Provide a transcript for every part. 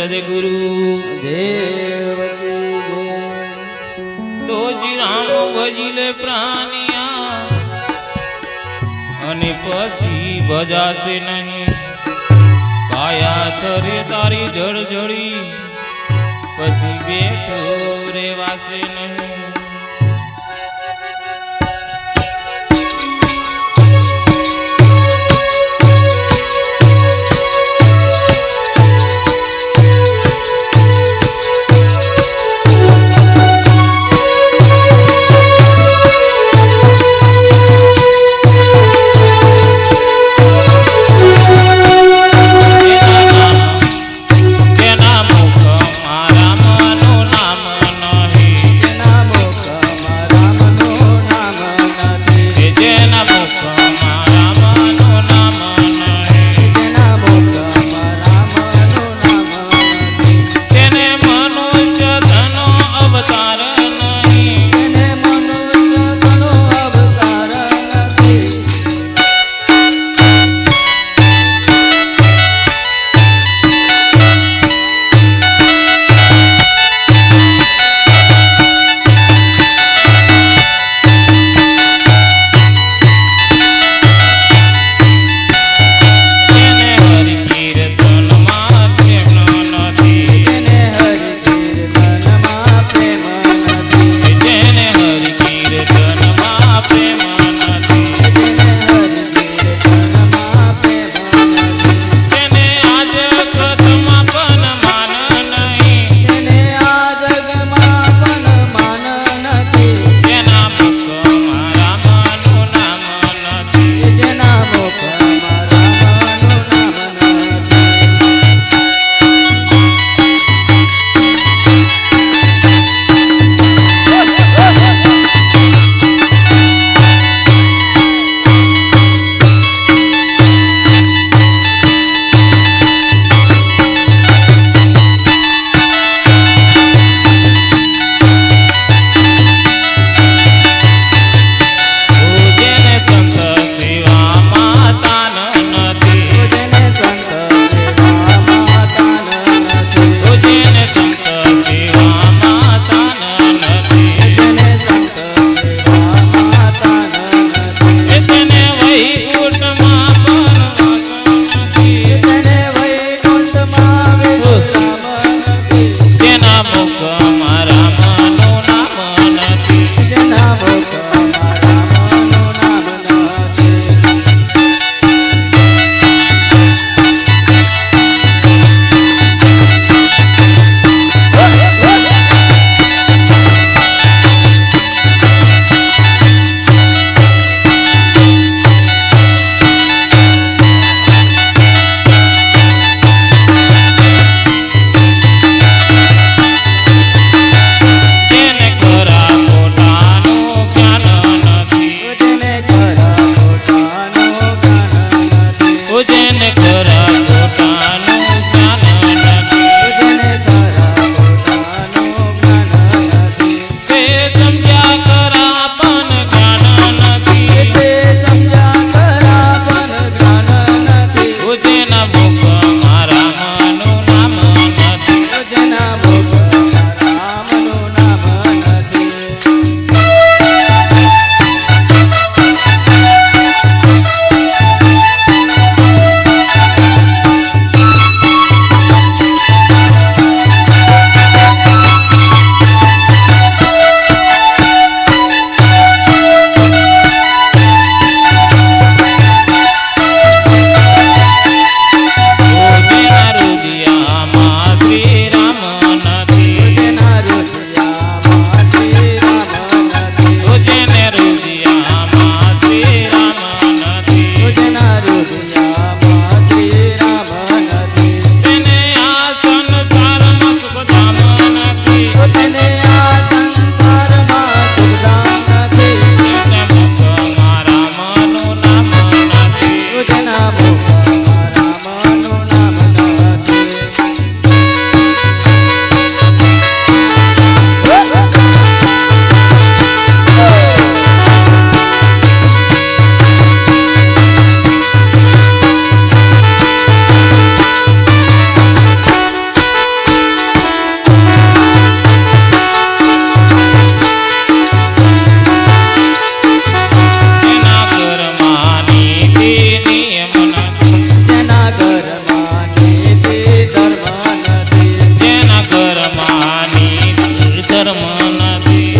સદગુરુ તો જી રામ ભજીલે પ્રાણિયા અને પછી ભજાશે નહીં કાયા તરે તારી જળજળી પછી બેઠો રેવાશે નહીં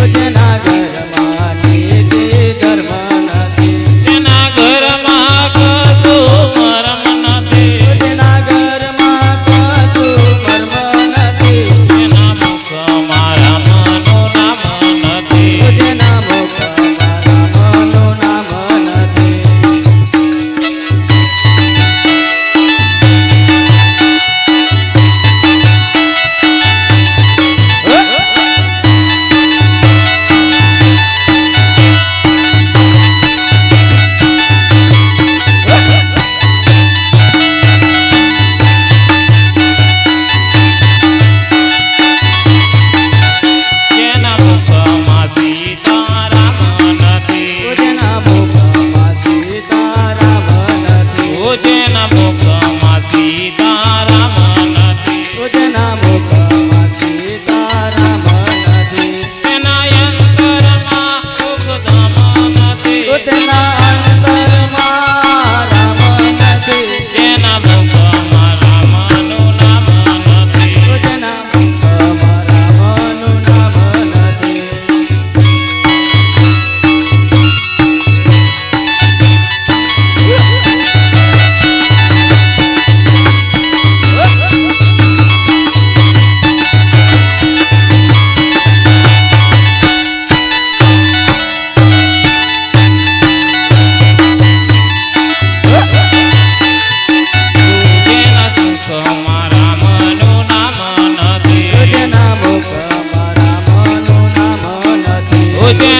જેના ઘરમાં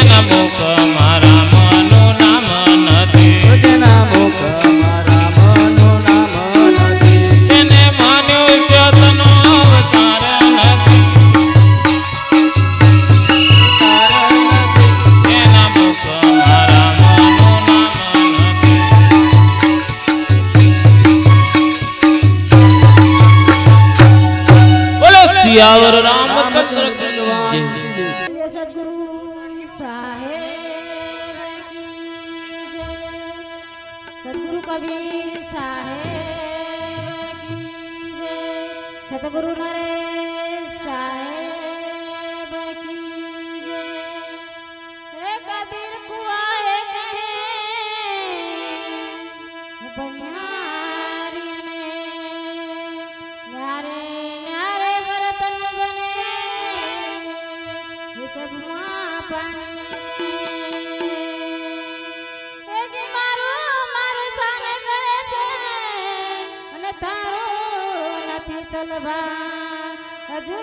na boca. साहेब की जय सतगुरु नरेश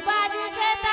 Pode ser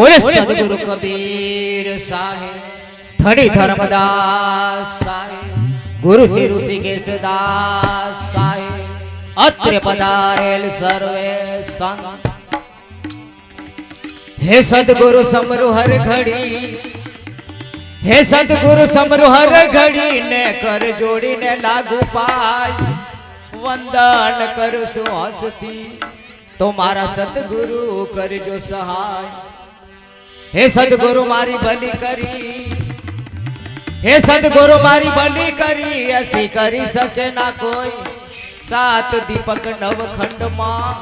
બોલે સદગુરુ કબીર સાહેબ થડી ધર્મદાસ સાહેબ ગુરુ શ્રી ઋષિકેશ દાસ સાહેબ અત્રે પધારેલ સર્વે સંત. હે સદગુરુ સમરુ હર ઘડી હે સદગુરુ સમરુ હર ઘડી ને કર જોડીને લાગુ પાય. વંદન કરું છું હસતી. તો મારા સદગુરુ કરજો સહાય. હે સદગુરુ મારી બલી કરી. હે સદગુરુ મારી બલી કરી, એસી કરી શકે ના કોઈ. સાત દીપક નવ ખંડમાં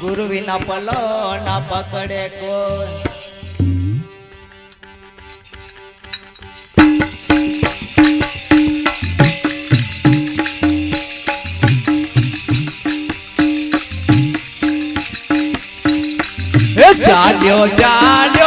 ગુરુ વિના પલો ના પકડે કોઈ. ચાલ્યો ચાલ્યો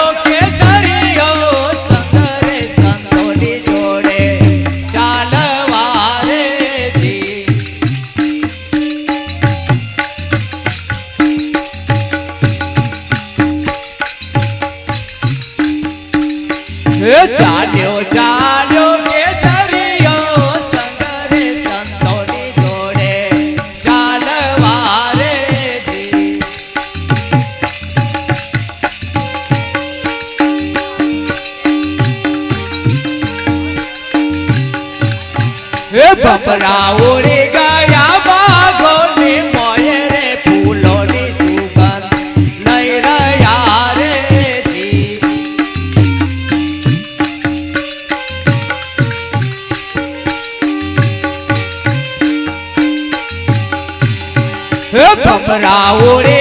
હે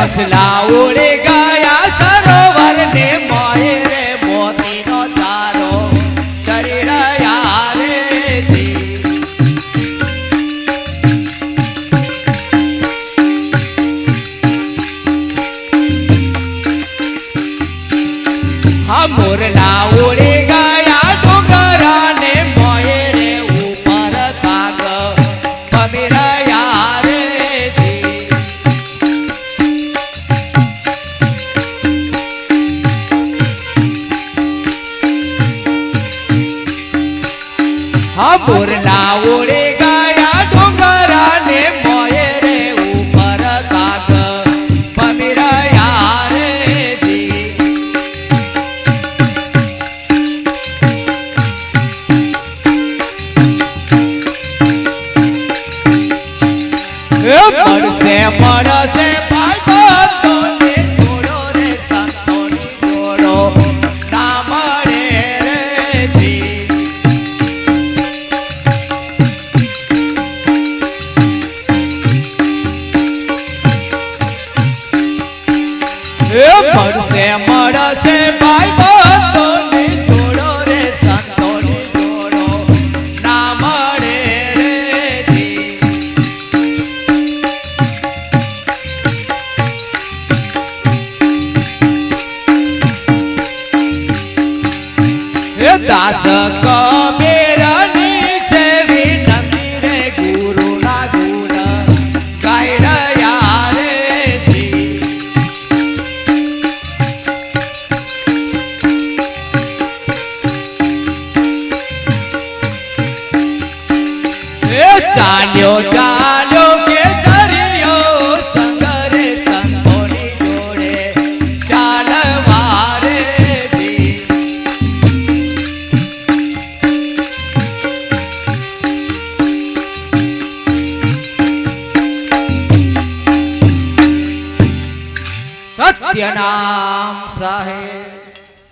હે હસલા a por la oreja. से पाई